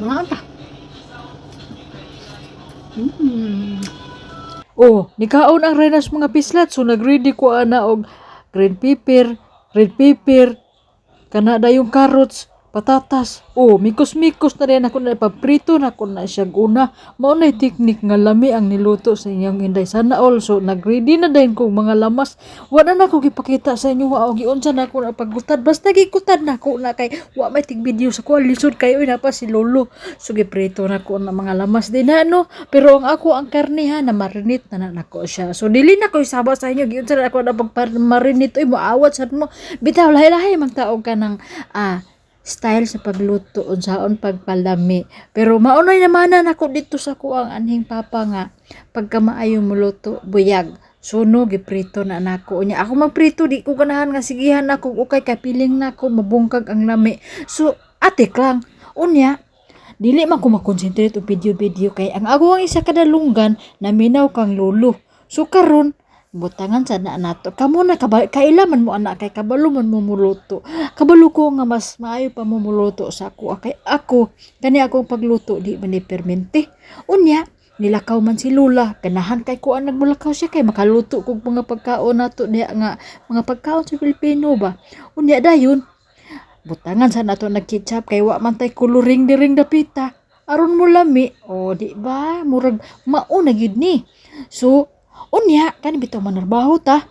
Mga. Mm. Oh, nikaon ang renas mga pislat so nagready ko ana og green pepper, red pepper, kana yung carrots, patatas. Oh, mikos-mikos na rin ako na paprito na ko na siya una. Mao na teknik nga lami ang niluto sa inyong inday. Sana also nagready na din kong mga lamas. Wala na ko gipakita sa inyo wa og giunsa na ko na paggutad. Basta gikutad na ko na kay wa may tig video sa ko lisod kayo na pa si lolo. So giprito na ko na mga lamas din na no. Pero ang ako ang karne ha na marinate na na nako siya. So dili na ko isaba sa inyo giunsa na ako na pagmarinate oy moawat sad mo. Bitaw lahi-lahi mang taog ka ng ah style sa pagluto unsaon pagpalami. Pero maunay naman na ako dito sa kuang anhing papa nga pagka maayo muluto buyag. Suno giprito na nako nya ako magprito di ko ganahan nga sigihan nako ukay kay piling nako mabungkag ang lami. So atik lang unya dili man ko makonsentrate og video-video kay ang ako ang isa kada lunggan naminaw kang lolo. So karon butangan sa na nato. Kamo na kaba, kailaman mo anak kay kabalo man mo muluto. Kabalo ko nga mas maayo pa mo sa ako. Kay ako kani akong pagluto di man ni permente. Unya nilakaw man si Lula ganahan kay ko ang nagmulakaw siya kay makaluto kog mga pagkaon nato diha nga mga pagkaon sa Pilipino ba? Unya dayon butangan sa nato nagkitchap kay wa man tay kuluring diring dapita. Aron mo lami o di ba? Murag mauna gyud ni. So unya kani bitaw manarbaho ta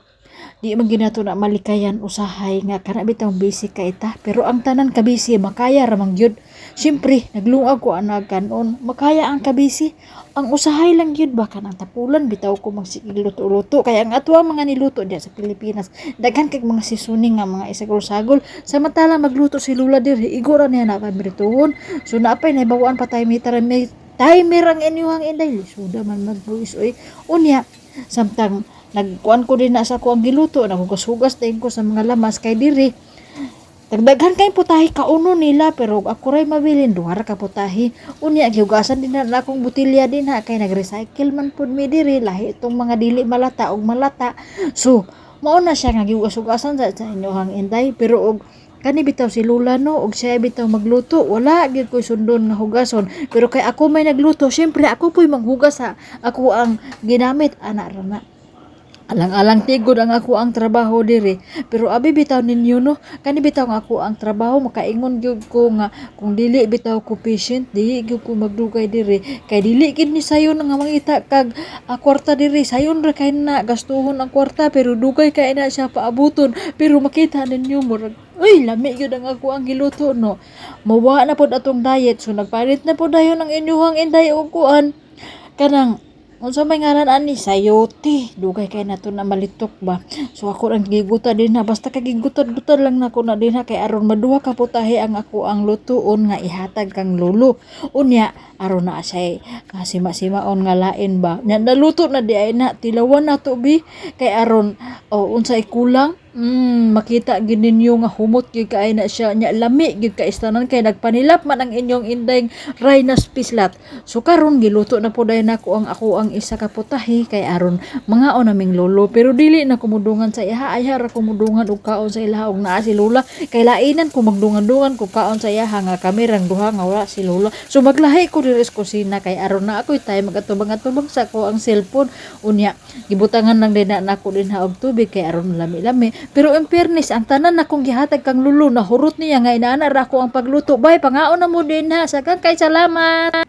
di man na malikayan usahay nga kana bitaw busy ka ita pero ang tanan kabisi makaya ramang gyud Siyempre, naglungag ko anak kanon, makaya ang kabisi. Ang usahay lang yun ba kanang tapulan, bitaw ko magsigiluto-luto. Kaya ang ato ang mga niluto diya sa Pilipinas, daghan kag mga sisuning nga mga isagol-sagol. Samantala magluto si Lula diri, igora niya na kamirituhon. So napay na bawaan pa tayo timer ang inyong inday. Suda man magbuis oy. Unya, samtang nagkuan ko din na sa ang giluto, nagugas-hugas din ko sa mga lamas kay diri. Dagdaghan kay putahi kauno nila pero ako ray mabilin duhar ka putahi. Unya gihugasan din na akong butilya din ha kay nag-recycle man pud mi diri lahi itong mga dili malata og malata. So, mao na siya nga gihugas-hugasan sa, sa inyohang inday pero og kani bitaw si Lula no? Og siya bitaw magluto. Wala gyud koy sundon nga hugason. Pero kay ako may nagluto syempre ako po'y manghugas ha? Ako ang ginamit. Ana ra na Alang-alang tigod ang ako ang trabaho diri. Pero abi bitaw ninyo no, kani bitaw nga ako ang trabaho makaingon gyud ko nga kung dili bitaw ko patient, dili gyud ko magdugay diri. Kay dili gid ni sayon nga mangita kag ah, kwarta diri. Sayon ra kay na gastuhon ang kwarta pero dugay kay na siya paabuton. Pero makita ninyo murag Uy, lami yun ang ako ang giluto, no. Mawa na pod atong diet, so nagpalit na po dayon ang inyuhang inday o kuan. Kanang, unsa may ngaran ani? Sayote. Dugay kay nato na malitok ba? So ako ang giguta din na. Basta kay gigutan-gutan lang nako na din ha kay aron maduha ka putahe ang ako ang lutuon nga ihatag kang lolo unya aron na say nga sima-simaon nga lain ba? Nya naluto na di ay na. Tilawan na bi. Kay aron oh unsay kulang Mm, makita gid ninyo nga humot gyud kay na siya nya lami gyud ka istanan kay nagpanilap man ang inyong indeng rhinos pislat. So karon giluto na po dayon nako ang ako ang isa ka putahe kay aron mga naming lolo. Pero dili na kumudungan sa iha. Ay ra kumudungan og kaon sa ilaha og naa si lola. Kay lainan ko magdungan-dungan ko kaon sa iha nga kami rang duha nga wala si lola. So maglahi ko diri sa kusina kay aron na ako'y time magatubang-atubang sa ko ang cellphone. Unya gibutangan lang din na nako din ha og tubig kay aron lami-lami pero in fairness, ang tanan na kong gihatag kang lulo, nahurot niya nga inaana ra ko ang pagluto. Bay, pangaon na mo din ha. Sagang kay salamat.